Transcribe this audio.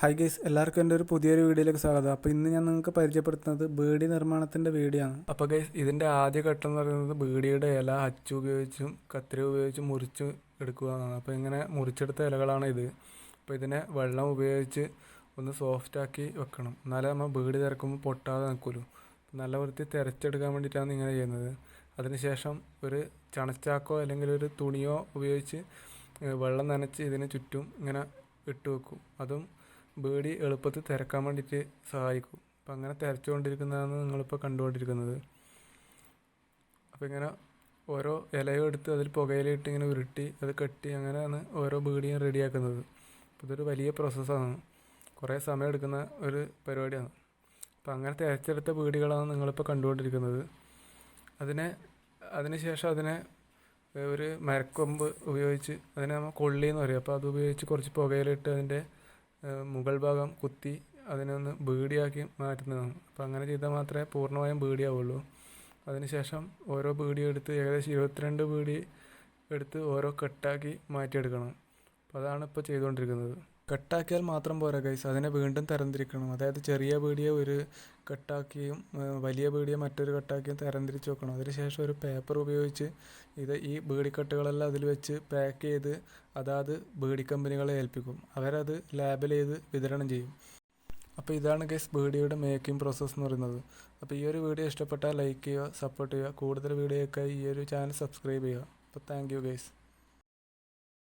Hi guys എല്ലാവർക്കും എന്റെ ഒരു പുതിയൊരു വീഡിയോയിലേക്ക് സ്വാഗതം. അപ്പോൾ ഇന്ന് ഞാൻ നിങ്ങൾക്ക് പരിചയപ്പെടുത്തുന്നത് ബീഡി നിർമ്മാണത്തിന്റെ വീഡിയോ ആണ് അപ്പോൾ ഗൈസ് ഇതിന്റെ ആദ്യ ഘട്ടം എന്ന് പറയുന്നത് ബീഡിയുടെ ഇല അച്ചു ഉപയോഗിച്ചും കത്തിരി ഉപയോഗിച്ചും മുറിച്ച് എടുക്കുക എന്നാണ്. അപ്പോൾ ഇങ്ങനെ മുറിച്ചെടുത്ത ഇലകളാണ് ഇത്. അപ്പോൾ ഇതിനെ വെള്ളം ഉപയോഗിച്ച് ഒന്ന് സോഫ്റ്റാക്കി വെക്കണം. എന്നാലേ നമ്മൾ ബീഡി തിരക്കുമ്പോൾ പൊട്ടാതെ നിൽക്കുമല്ലോ നല്ല വൃത്തി തിരച്ചെടുക്കാൻ വേണ്ടിയിട്ടാണ് ഇങ്ങനെ ചെയ്യുന്നത്. അതിനുശേഷം ഒരു ചണച്ചാക്കോ അല്ലെങ്കിൽ ഒരു തുണിയോ ഉപയോഗിച്ച് വെള്ളം നനച്ച് ഇതിന് ചുറ്റും ഇങ്ങനെ ഇട്ട് വെക്കും. അതും ബീഡി എളുപ്പത്തിൽ തിരക്കാൻ വേണ്ടിയിട്ട് സഹായിക്കും. അപ്പം അങ്ങനെ തിരച്ചുകൊണ്ടിരിക്കുന്നതാണ് നിങ്ങളിപ്പോൾ കണ്ടുകൊണ്ടിരിക്കുന്നത്. അപ്പോൾ ഇങ്ങനെ ഓരോ ഇലയും എടുത്ത് അതിൽ പുകയിലിട്ട് ഇങ്ങനെ ഉരുട്ടി അത് കെട്ടി അങ്ങനെയാണ് ഓരോ ബീഡിയും റെഡിയാക്കുന്നത്. അപ്പോൾ ഇതൊരു വലിയ പ്രോസസ്സാണ്. കുറേ സമയം എടുക്കുന്ന ഒരു പരിപാടിയാണ്. അപ്പോൾ അങ്ങനെ തിരച്ചെടുത്ത ബീഡികളാണ് നിങ്ങളിപ്പോൾ കണ്ടുകൊണ്ടിരിക്കുന്നത്. അതിനെ അതിനുശേഷം അതിനെ ഒരു മരക്കൊമ്പ് ഉപയോഗിച്ച് അതിനെ നമ്മൾ കൊള്ളി എന്ന് പറയും. അപ്പോൾ അത് ഉപയോഗിച്ച് കുറച്ച് പുകയിലിട്ട് അതിന്റെ മുകൾ ഭാഗം കുത്തി അതിനെ ഒന്ന് ബീഡിയാക്കി മാറ്റുന്നതാണ്. അപ്പം അങ്ങനെ ചെയ്താൽ മാത്രമേ പൂർണമായും ബീഡിയാവുള്ളൂ. അതിനുശേഷം ഓരോ ബീഡി എടുത്ത് ഏകദേശം ഇരുപത്തിരണ്ട് ബീഡി എടുത്ത് ഓരോ കെട്ടാക്കി മാറ്റിയെടുക്കണം. അപ്പോൾ അതാണ് ഇപ്പോൾ ചെയ്തുകൊണ്ടിരിക്കുന്നത്. കെട്ടാക്കിയാൽ മാത്രം പോരാ ഗൈസ് അതിനെ വീണ്ടും തരംതിരിക്കണം. അതായത് ചെറിയ പീടിയെ ഒരു കട്ടാക്കിയും വലിയ പീടിയെ മറ്റൊരു കട്ടാക്കിയും തരംതിരിച്ച് വെക്കണം. അതിനുശേഷം ഒരു പേപ്പർ ഉപയോഗിച്ച് ഇത് ഈ ബീഡിക്കട്ടുകളെല്ലാം അതിൽ വെച്ച് പാക്ക് ചെയ്ത് അതാത് ബീഡി കമ്പനികളെ ഏൽപ്പിക്കും. അവരത് ലാബിൽ ചെയ്ത് വിതരണം ചെയ്യും. അപ്പോൾ ഇതാണ് ഗൈസ് ബീഡിയുടെ മേക്കിംഗ് പ്രോസസ്സ് എന്ന് പറയുന്നത്. അപ്പോൾ ഈ ഒരു വീഡിയോ ഇഷ്ടപ്പെട്ടാൽ ലൈക്ക് ചെയ്യുക സപ്പോർട്ട് ചെയ്യുക. കൂടുതൽ വീഡിയോയ്ക്കായി ഈ ഒരു ചാനൽ സബ്സ്ക്രൈബ് ചെയ്യുക. അപ്പോൾ താങ്ക് യു ഗൈസ്